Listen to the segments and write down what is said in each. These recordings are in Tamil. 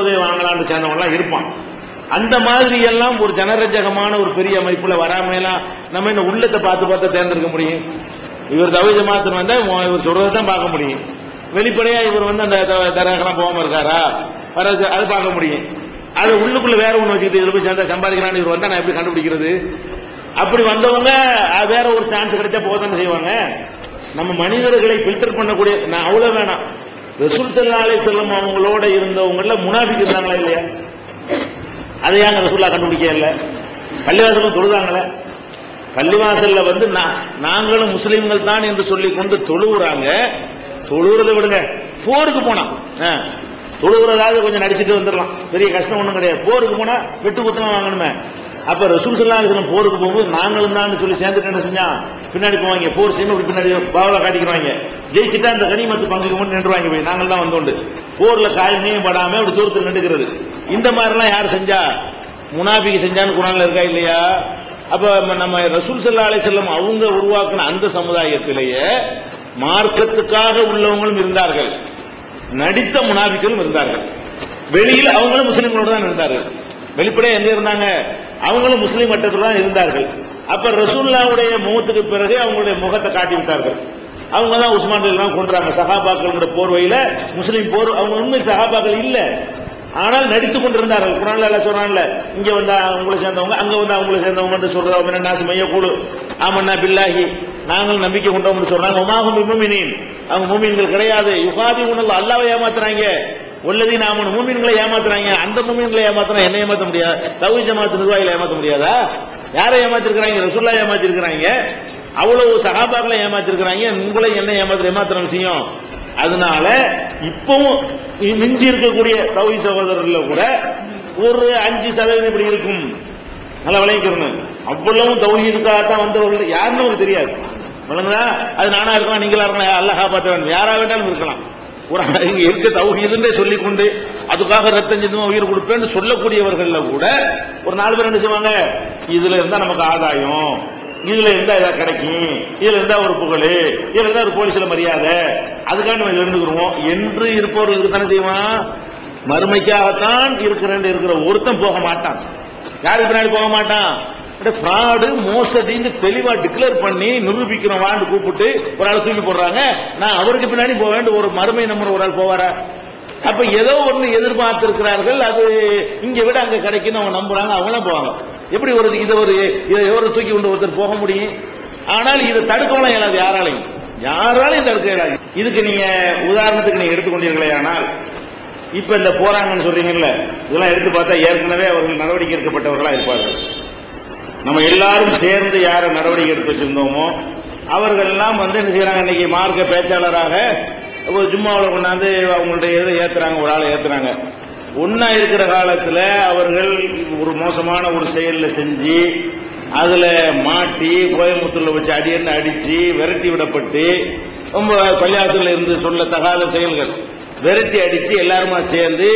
உதவி வாங்கலாம்னு சேர்ந்தவங்களாம் இருப்பான் அந்த மாதிரி எல்லாம் ஒரு ஜனரஞ்சகமான ஒரு பெரிய அமைப்புல வராமையெல்லாம் நம்ம என்ன உள்ளத்தை பார்த்து பார்த்து தேர்ந்தெடுக்க முடியும். இவர் தவிர ஜமாத்துன்னு வந்தா இவர் சொல்றதை தான் பார்க்க முடியும். வெளிப்படையா இவர் வந்து அந்த த- தரகெல்லாம் போகாம இருக்காரா? வர அது பார்க்க முடியும். அது உள்ளுக்குள்ள வேற ஒண்ணு வச்சுக்கிட்டு இதுல போய் சேர்ந்தா சம்பாதிக்கிறான்னு இவர் வந்தா நான் எப்படி கண்டுபிடிக்கிறது? அப்படி வந்தவங்க வேற ஒரு சான்ஸ் கிடைச்சா போதானே செய்வாங்க. நம்ம மனிதர்களை ஃபில்டர் பண்ணக்கூடிய நான் அவ்வளவு வேணாம். ரசூல் சல்லாலே செல்லம் அவங்களோட இருந்தவங்கள முனாபிக் இருந்தாங்களா இல்லையா? அதை ஏங்க ரசூல்லா கண்டுபிடிக்க இல்லை? பள்ளிவாசலும் தொழுதாங்களே? பள்ளிவாசல்ல வந்து நாங்களும் முஸ்லிம்கள் தான் என்று சொல்லி கொண்டு தொழுவுறாங்க. தொழுவுறதை விடுங்க. போருக்கு போனான் ஆ, கொஞ்சம் நடிச்சிட்டு வந்துடலாம். பெரிய கஷ்டம் ஒன்றும் கிடையாது. போருக்கு போனா வெட்டு குத்தம் வாங்கணுமே. அப்ப ரசூல் சல்லா போருக்கு போகும்போது நாங்களும் தான் சொல்லி சேர்ந்துட்டு என்ன செஞ்சான்? பின்னாடி போவாங்க போர் செய்யும் இப்படி பின்னாடி பாவலா காட்டிக்கிறாங்க ஜெயிச்சுட்டா அந்த கனிமத்து பங்குக்கு மட்டும் நின்றுவாங்க போய். நாங்கள் தான் வந்தோண்டு போர்ல காயமையும் படாம அப்படி தூரத்தில் நின்றுக்கிறது. இந்த மாதிரிலாம் யார் செஞ்சா? முனாபிக்கு செஞ்சான்னு குரான்ல இருக்கா இல்லையா? அப்ப நம்ம- நம்ம ரசூல் சல்லா அலி செல்லம் அவங்க உருவாக்கின அந்த சமுதாயத்திலேயே மார்க்கத்துக்காக உள்ளவங்களும் இருந்தார்கள். நடித்த முனாபிக்களும் இருந்தார்கள். வெளியில் அவங்களும் முஸ்லீம்களோடு தான் இருந்தார்கள். வெளிப்படையா எங்க இருந்தாங்க? அவங்களும் முஸ்லீம் மட்டத்தில் தான் இருந்தார்கள். அப்ப ரசூல்லாவுடைய முகத்துக்கு பிறகு அவங்களுடைய முகத்தை காட்டி விட்டார்கள். அவங்க தான் உஸ்மான் எல்லாம் கொன்றாங்க. சகாபாக்கள்ங்கிற போர்வையில முஸ்லீம் போர் அவங்க உண்மை சகாபாக்கள் இல்ல. ஆனால் நடித்துக் கொண்டிருந்தார்கள். குரான்ல எல்லாம் சொல்றாங்கல்ல இங்க வந்தா அவங்கள சேர்ந்தவங்க அங்க வந்தா அவங்கள சேர்ந்தவங்க சொல்றோம் என்ன நாசு மைய குழு ஆமண்ணா பில்லாஹி நாங்கள் நம்பிக்கை கொண்டோம்னு சொல்றாங்க உமாகும் முமினின்? அவங்க மூமின்கள் கிடையாது. யுகாதி உணவு அல்லாவை ஏமாத்துறாங்க. உள்ளதி நாம மூமின்களை ஏமாத்துறாங்க. அந்த மூமின்களை ஏமாத்துறா என்ன ஏமாத்த முடியாது தகுதி ஜமாத்து நிர்வாகிகளை ஏமாத்த முடியாதா? யாரை ஏமாத்திருக்கிறாங்க? ரசுல்லா ஏமாத்திருக்கிறாங்க. அவ்வளவு சகாபாக்களை ஏமாத்திருக்கிறாங்க. உங்களை என்ன ஏமாத்திர ஏமாத்துற விஷயம்? அதனால இப்பவும் மிஞ்சி இருக்கக்கூடிய தௌஹி சகோதரர்ல கூட ஒரு அஞ்சு சதவீதம் இப்படி இருக்கும். நல்லா விளைவிக்கிறோம் அவ்வளவும் தௌஹீதுக்காகத்தான் வந்தவர்கள் யாருன்னு உங்களுக்கு தெரியாது. விளங்குதா? அது நானா இருக்கலாம் நீங்களா இருக்கலாம் அல்லஹா காப்பாற்ற வேண்டும்? யாரா வேண்டாலும் இருக்கலாம். ஒரு இங்க இருக்க தௌஹீதுன்றே சொல்லிக் கொண்டு அதுக்காக ரத்தம் சிந்தமா உயிர் கொடுப்பேன்னு சொல்லக்கூடியவர்கள்ல கூட ஒரு நாலு பேர் என்ன செய்வாங்க? இதுல இருந்தா நமக்கு ஆதாயம் இதுல இருந்தா ஏதாவது கிடைக்கும் இதுல இருந்தா ஒரு புகழ் இதுல இருந்தா ஒரு போலீஸ்ல மரியாதை அதுக்காக நம்ம இதுல இருந்துக்கிறோம் என்று இருப்பவர்களுக்கு தானே செய்வான்? மறுமைக்காகத்தான் இருக்கிறேன் இருக்கிற ஒருத்தன் போக மாட்டான். யாருக்கு பின்னாடி போக மாட்டான்? ஃப்ராடு மோசடின்னு தெளிவா டிக்ளேர் பண்ணி நிரூபிக்கிறோம் வாண்டு கூப்பிட்டு ஒரு ஆள் தூக்கி போடுறாங்க. நான் அவருக்கு பின்னாடி போக வேண்டும். ஒரு மறுமை நம்பர் ஒரு ஆள் போவாரா? அப்ப ஏதோ ஒண்ணு எதிர்பார்த்திருக்கிறார்கள். அது இங்க விட அங்க கிடைக்குன்னு அவங்க நம்புறாங்க. அவங்களாம் போவாங்க. எப்படி ஒரு இதை ஒரு இதை ஒரு தூக்கி கொண்டு ஒருத்தர் போக முடியும்? ஆனால் இதை தடுக்கலாம் இயலாது. யாராலையும். யாராலையும் தடுக்க இயலாது. இதுக்கு நீங்க உதாரணத்துக்கு நீங்க எடுத்துக்கொண்டீர்களே ஆனால் இப்ப இந்த போறாங்கன்னு சொல்றீங்கல்ல இதெல்லாம் எடுத்து பார்த்தா ஏற்கனவே அவர்கள் நடவடிக்கை எடுக்கப்பட்டவர்களா இருப்பார்கள். நம்ம எல்லாரும் சேர்ந்து யார நடவடிக்கை எடுத்து வச்சிருந்தோமோ அவர்கள் எல்லாம் வந்து என்ன செய்யறாங்க? இன்னைக்கு மார்க்க பேச்சாளராக ஒரு ஜும்மாவில் கொண்டாந்து அவங்களுடைய இதை ஏத்துறாங்க? ஒரு ஆளை ஏத்துறாங்க. ஒன்னா இருக்கிற காலத்துல அவர்கள் ஒரு மோசமான ஒரு செயலில் செஞ்சு அதுல மாட்டி கோயம்புத்தூர்ல வச்சு அடியன்னு அடிச்சு விரட்டி விடப்பட்டு ரொம்ப பள்ளியாசல்ல இருந்து சொல்லத்தகாத செயல்கள். விரட்டி அடிச்சு எல்லாருமா சேர்ந்து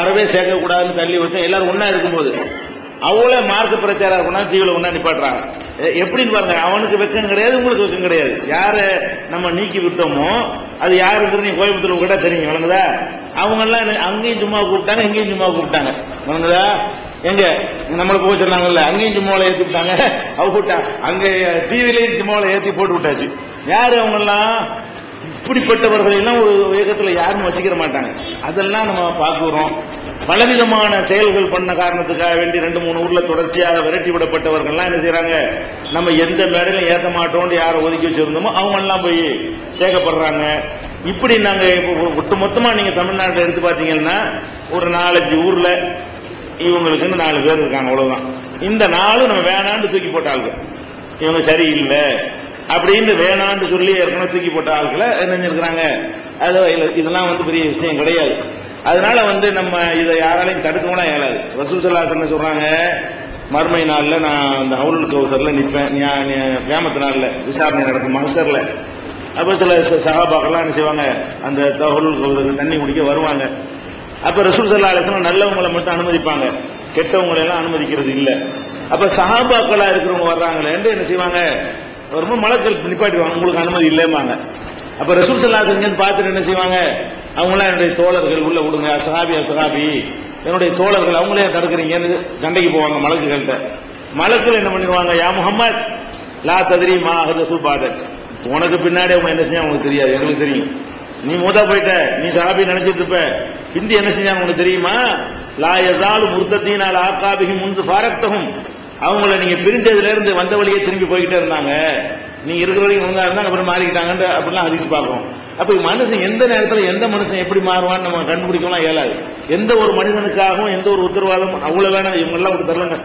அறவே சேர்க்கக்கூடாதுன்னு தள்ளி வச்சோம் எல்லாரும் ஒன்றா இருக்கும்போது அவ்வளோ மார்க்க பிரச்சாரம் கொண்டா தீவில ஒன்றா நிப்பாட்டுறாங்க. எப்படின்னு பாருங்க அவனுக்கு வெக்கம் கிடையாது உங்களுக்கு வெக்கம் கிடையாது. யாரை நம்ம நீக்கி விட்டோமோ அது யாருங்கிறது நீ கோயம்புத்தூர் கூட தெரியும் வழங்குதா அவங்கெல்லாம் அங்கேயும் சும்மா கூப்பிட்டாங்க இங்கேயும் சும்மா கூப்பிட்டாங்க. வழங்குதா எங்க? நம்மளை போக சொன்னாங்கல்ல அங்கேயும் சும்மாவில் ஏற்றி விட்டாங்க. அவ கூப்பிட்டா அங்கே டிவிலையும் சும்மாவில் ஏற்றி போட்டு விட்டாச்சு. யார் அவங்கெல்லாம்? இப்படிப்பட்டவர்கள் எல்லாம் ஒரு வேகத்தில் யாரும் வச்சுக்கிற மாட்டாங்க. அதெல்லாம் நம்ம பார்க்குறோம். பலவிதமான செயல்கள் பண்ண காரணத்துக்காக வேண்டி ரெண்டு மூணு ஊர்ல தொடர்ச்சியாக விரட்டி விடப்பட்டவர்கள்லாம் என்ன செய்யறாங்க நம்ம எந்த மேடையிலும் ஏற்ற மாட்டோம்னு யாரை ஒதுக்கி வச்சிருந்தோமோ அவங்க எல்லாம் போய் சேர்க்கப்படுறாங்க இப்படி நாங்க இப்போ ஒட்டு மொத்தமா நீங்க தமிழ்நாட்டில் எடுத்து பாத்தீங்கன்னா ஒரு நாலஞ்சு ஊர்ல இவங்களுக்குன்னு நாலு பேர் இருக்காங்க அவ்வளவுதான். இந்த நாளும் நம்ம வேணான்னு தூக்கி போட்ட இவங்க சரியில்லை. அப்படின்னு வேணான்னு சொல்லி ஏற்கனவே தூக்கி போட்ட ஆட்களை என்ன இருக்கிறாங்க அது இதெல்லாம் வந்து பெரிய விஷயம் கிடையாது. அதனால வந்து நம்ம இதை யாராலையும் தடுக்கவும் இயலாது. ரசூல் சல்லாஸ் சொல்றாங்க மறுமை நாளில் நான் அந்த ஹவுல் கௌசரில் நிற்பேன் கியாமத்து நாளில் விசாரணை நடக்கும் மகசரில். அப்போ சில ச- சகாபாக்கெல்லாம் என்ன செய்வாங்க அந்த தகவல் கௌசர் தண்ணி குடிக்க வருவாங்க. அப்போ ரசூல் சல்லா அலிஸ்லாம் நல்லவங்களை மட்டும் அனுமதிப்பாங்க. கெட்டவங்களெல்லாம் அனுமதிக்கிறது இல்லை. அப்போ சகாபாக்களாக இருக்கிறவங்க வர்றாங்களேன்ட்டு என்ன செய்வாங்க ரொம்ப மலக்கள் நிப்பாட்டிவாங்க உங்களுக்கு அனுமதி இல்லைம்பாங்க. அப்ப ரசூல் சல்லா இருந்து பார்த்துட்டு என்ன செய்வாங்க? அவங்களாம் என்னுடைய தோழர்கள் உள்ள விடுங்க. அசஹாபி அசஹாபி என்னுடைய தோழர்கள் அவங்களே தடுக்கிறீங்கன்னு சண்டைக்கு போவாங்க மலக்குகள்கிட்ட மலக்குகள் என்ன பண்ணிடுவாங்க? யா முகமது லா ததிரி மா அகத பாதக் உனக்கு பின்னாடி அவங்க என்ன செஞ்சா உங்களுக்கு தெரியாது. எங்களுக்கு தெரியும். நீ மூதா போயிட்ட. நீ சஹாபி நினைச்சிட்டு இருப்ப. பிந்தி என்ன செஞ்சாங்க? உனக்கு தெரியுமா? லா யசாலு முர்த்தத்தீனால் ஆக்காபிகி முந்து பாரக்தகும் அவங்கள நீங்க பிரிஞ்சதுல இருந்து வந்த வழியே திரும்பி போய்கிட்டே இருந்தாங்க. நீங்க இருக்கிற வரைக்கும் ஒழுங்கா இருந்தாங்க அப்புறம் மாறிக்கிட்டாங்கன்ற அப்படிலாம் ஹதீஸ் பார்க்கும். அப்ப மனுஷன் எந்த நேரத்துல எந்த மனுஷன் எப்படி மாறுவான்னு நம்ம கண்டுபிடிக்கலாம் இயலாது. எந்த ஒரு மனிதனுக்காகவும் எந்த ஒரு உத்தரவாதம் அவ்வளவு வேணாம் இவங்க எல்லாம் விட்டு தரலங்க.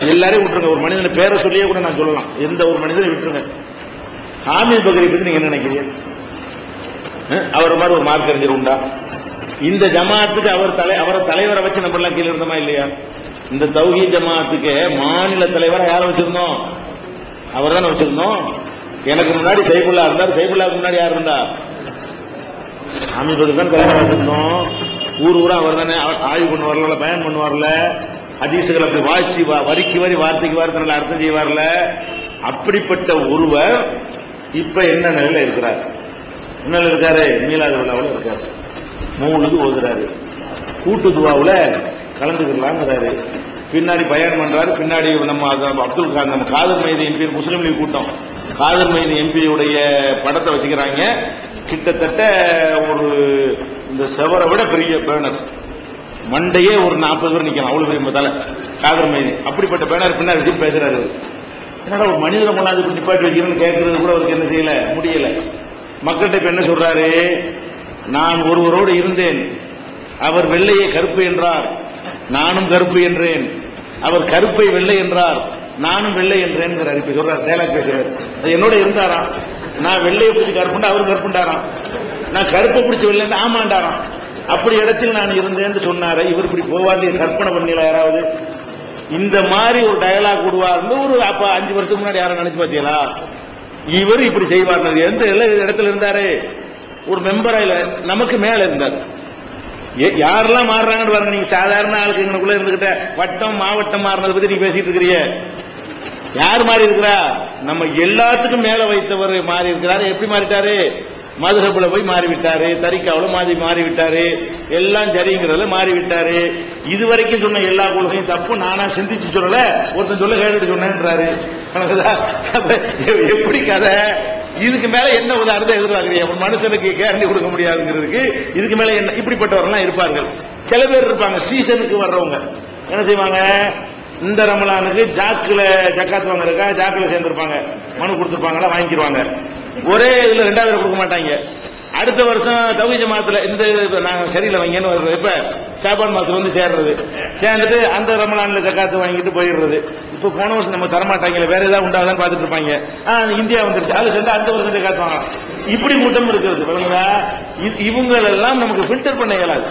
எல்லாரையும் விட்டுருங்க. ஒரு மனிதனை பேரை சொல்லியே கூட நான் சொல்லலாம். எந்த ஒரு மனிதனை விட்டுருங்க. ஹாமித் பகரி பத்தி நீங்க என்ன நினைக்கிறீங்க? அவர் மாதிரி ஒரு மார்க் அறிஞர் உண்டா? இந்த ஜமாத்துக்கு அவர் தலை அவரை தலைவரை வச்சு நம்ம எல்லாம் கீழே இருந்தோமா இல்லையா? இந்த தௌஹி ஜமாத்துக்கு மாநில தலைவரை யாரை வச்சிருந்தோம்? அவர் தானே வச்சிருந்தோம். எனக்கு முன்னாடி சைபுல்லா இருந்தார். சைபுல்லாவுக்கு முன்னாடி யார் இருந்தா? அமீபுக்கு தான் தலைவரை வச்சிருந்தோம் ஊர் ஊரா அவர் தானே ஆய்வு பண்ணுவார்ல பயன் பண்ணுவார்ல. அதிசுகள் அப்படி வாய்ச்சி வா- வரிக்கு வரி வார்த்தைக்கு வார்த்தை நல்ல அர்த்தம் செய்வார்ல. அப்படிப்பட்ட ஒருவர் இப்ப என்ன நிலையில இருக்கிறார்? என்ன இருக்காரு? மீலாது விழாவில் இருக்காரு. மூணுக்கு ஓதுறாரு. கூட்டு துவாவில் கலந்துக்கலாங்கிறாரு பின்னாடி பயன் பண்றாரு. பின்னாடி நம்ம அப்துல் கான் நம்ம காதர் மைதி எம்பி முஸ்லீம் லீக் கூட்டம். காதர் மைதி எம்பியுடைய படத்தை வச்சுக்கிறாங்க. கிட்டத்தட்ட ஒரு இந்த செவரை விட பெரிய பேனர் மண்டையே ஒரு நாற்பது பேர் நிற்கலாம் அவ்வளவு பெரிய தலை. காதர் மைதி. அப்படிப்பட்ட பேனர் பின்னாடி வச்சு பேசுறாரு என்னடா ஒரு மனிதனை கொண்டாந்து இப்படி நிப்பாட்டி வைக்கிறேன்னு கேட்கறது கூட அவருக்கு என்ன செய்யல? முடியல. மக்கள்கிட்ட இப்ப என்ன சொல்றாரு? நான் ஒருவரோடு இருந்தேன். அவர் வெள்ளையை கருப்பு என்றார். நானும் கருப்பு என்றேன். அவர் கருப்பை வெள்ளை என்றார். நானும் வெள்ளை என்றேன் இப்ப சொல்றாரு டேலாக் பேசுறாரு அது என்னோட இருந்தாராம். நான் வெள்ளையை பிடிச்சி கருப்புண்டா அவர் கருப்புண்டாராம். நான் கருப்பை பிடிச்சி வெள்ளை ஆமாண்டாராம். அப்படி இடத்தில் நான் இருந்தேன்னு சொன்னார இவர் இப்படி போவாது கற்பனை பண்ணல யாராவது. இந்த மாதிரி ஒரு டயலாக் விடுவார்னு ஒரு அப்ப அஞ்சு வருஷத்துக்கு முன்னாடி யாரும் நினைச்சு பாத்தீங்களா இவர் இப்படி செய்வார் எந்த இடத்துல இருந்தாரு? ஒரு மெம்பரா இல்ல நமக்கு மேல இருந்தார். யாரெல்லாம் மாறுறாங்கன்னு பாருங்க. நீங்க சாதாரண ஆளுக்கு எங்களுக்குள்ள இருந்துகிட்ட வட்டம் மாவட்டம் மாறினதை பத்தி நீ பேசிட்டு இருக்கிறீங்க யார் மாறி இருக்கிறா? நம்ம எல்லாத்துக்கும் மேல வைத்தவர் மாறி இருக்கிறாரு. எப்படி மாறிட்டாரு? மதுரப்புல போய் மாறிவிட்டாரு. தரிக்காவில் மாறி மாறிவிட்டாரு. எல்லாம் சரிங்கிறதுல மாறிவிட்டாரு. இது வரைக்கும் சொன்ன எல்லா கொள்கையும் தப்பு. நானா சிந்திச்சு சொல்லல. ஒருத்தன் சொல்ல கேட்டுட்டு சொன்னேன்றாரு. எப்படி கதை? இதுக்கு மேல என்ன உதாரணத்தை எதிர்பார்க்கிறீங்க? ஒரு மனுஷனுக்கு கேரண்டி கொடுக்க முடியாதுங்கிறதுக்கு இதுக்கு மேல என்ன இப்படிப்பட்டவரெல்லாம் இருப்பார்கள். சில பேர் இருப்பாங்க சீசனுக்கு வர்றவங்க. என்ன செய்வாங்க? இந்த ரமலானுக்கு ஜாக்குல ஜக்காத் வாங்குறக்கா ஜாக்குல சேர்ந்துருப்பாங்க. மனு கொடுத்துருப்பாங்களா? வாங்கிடுவாங்க ஒரே இதுல ரெண்டாவது கொடுக்க மாட்டாங்க. அடுத்த வருஷம் தகுதி மாதத்துல இந்த இது நாங்க சரியில்லை வைங்கன்னு வர்றது. இப்ப சாப்பாடு மாசத்துல வந்து சேர்றது. சேர்ந்துட்டு அந்த ரமலான்ல ஜக்காத்து வாங்கிட்டு போயிடுறது. இப்ப போன வருஷம் நம்ம தரமாட்டாங்க வேற ஏதாவது உண்டாகுதான்னு பாத்துட்டு இருப்பாங்க. இந்தியா வந்துருச்சு. அது சேர்ந்து அந்த வருஷம் ஜக்காத்து வாங்கலாம். இப்படி கூட்டம் இருக்கிறது விளங்குதா? இ- இவங்களெல்லாம் நமக்கு ஃபில்டர் பண்ண இயலாது.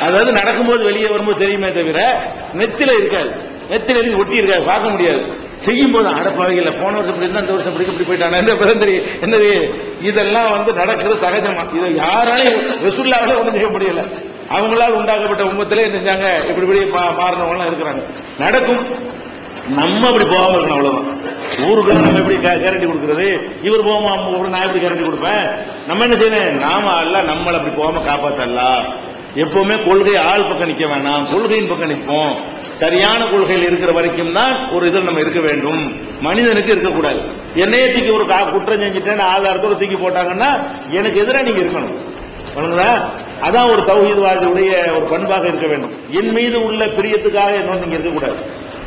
அதாவது நடக்கும்போது வெளியே வரும்போது தெரியுமே தவிர நெத்தில இருக்காது. நெத்தில ஒட்டி இருக்காது. பார்க்க முடியாது. செய்யும் போது அடப்பாவையில் போன வருஷம் இப்படி இருந்தா இந்த வருஷம் இப்படி இப்படி போயிட்டானே இந்த தெரியும் என்னது? இதெல்லாம் வந்து நடக்கிறது சகஜமா. இதை யாராலையும் ரசுல்லாவில ஒன்றும் செய்ய முடியல. அவங்களால் உண்டாக்கப்பட்ட உண்மத்திலே என்ன செஞ்சாங்க? இப்படி இப்படி மாறினவங்களாம் இருக்கிறாங்க. நடக்கும். நம்ம அப்படி போகாம இருக்கணும் அவ்வளவுதான். ஊருக்குள்ள நம்ம எப்படி கேரண்டி கொடுக்கறது? இவர் போகாம கூட நான் எப்படி கேரண்டி கொடுப்பேன்? நம்ம என்ன செய்யணும்? நாம அல்ல நம்மளை அப்படி போகாம காப்பாத்தலாம் எப்பவுமே கொள்கை ஆள் பக்கம் நிற்க வேணாம் கொள்கையின் பக்கம் நிற்போம். சரியான கொள்கையில் இருக்கிற வரைக்கும் தான் ஒரு இதில் நம்ம இருக்க வேண்டும். மனிதனுக்கு இருக்கக்கூடாது. என்னையே தூக்கி ஒரு கா- குற்றம் செஞ்சுட்டேன்னு ஆதாரத்தோடு தூக்கி போட்டாங்கன்னா எனக்கு எதிராக நீங்க இருக்கணும். சொல்லுங்களா அதான் ஒரு தௌஹீத்வாதியுடைய ஒரு பண்பாக இருக்க வேண்டும். என் மீது உள்ள பிரியத்துக்காக என்ன நீங்க இருக்கக்கூடாது.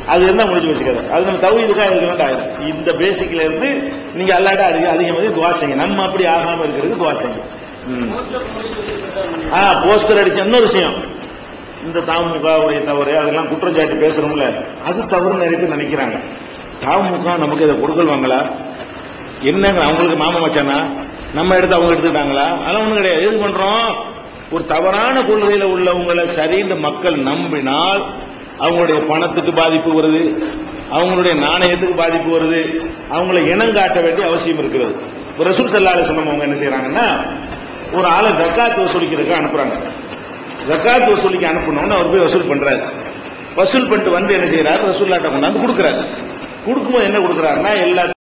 அது என்ன முடிஞ்சு வச்சுக்காது அது நம்ம தௌஹீதுக்காக இருக்க வேண்டாம். ஆயிரும். இந்த பேசிக்ல இருந்து நீங்க அல்லாட்ட அதிக அதிகமாக துவா செய்யுங்க. நம்ம அப்படி ஆகாமல் இருக்கிறதுக்கு துவா செய்யுங்க. ஆ போஸ்டர் அடிச்ச இன்னொரு விஷயம். இந்த தாமுகவுடைய தவறு அதெல்லாம் குற்றம் சாட்டி பேசுறோம்ல அது தவறு நிறைய பேர் நினைக்கிறாங்க. தாமுக நமக்கு இதை கொடுக்கல் வாங்களா என்னங்க அவங்களுக்கு மாமா மச்சானா? நம்ம எடுத்து அவங்க எடுத்துக்கிட்டாங்களா? அதெல்லாம் ஒண்ணும் கிடையாது. எது பண்றோம்? ஒரு தவறான கொள்கையில உள்ளவங்களை சரின்னு மக்கள் நம்பினால் அவங்களுடைய பணத்துக்கு பாதிப்பு வருது அவங்களுடைய நாணயத்துக்கு பாதிப்பு வருது அவங்களை இனம் காட்ட வேண்டிய அவசியம் இருக்கிறது. ஒரு ரசூல் செல்லாலே சொன்னவங்க என்ன செய்யறாங்கன்னா ஒரு ஆளை ஜக்காத் வசூலிக்கிறதுக்கு அனுப்புறாங்க. ஜக்காத் வசூலிக்கு அனுப்பணும்னு அவர் போய் வசூல் பண்றாரு. வசூல் பண்ணிட்டு வந்து என்ன செய்யறாரு? ரசூல்லாட்ட கொண்டாந்து கொடுக்குறாரு. கொடுக்கும்போது என்ன கொடுக்குறாருன்னா எல்லா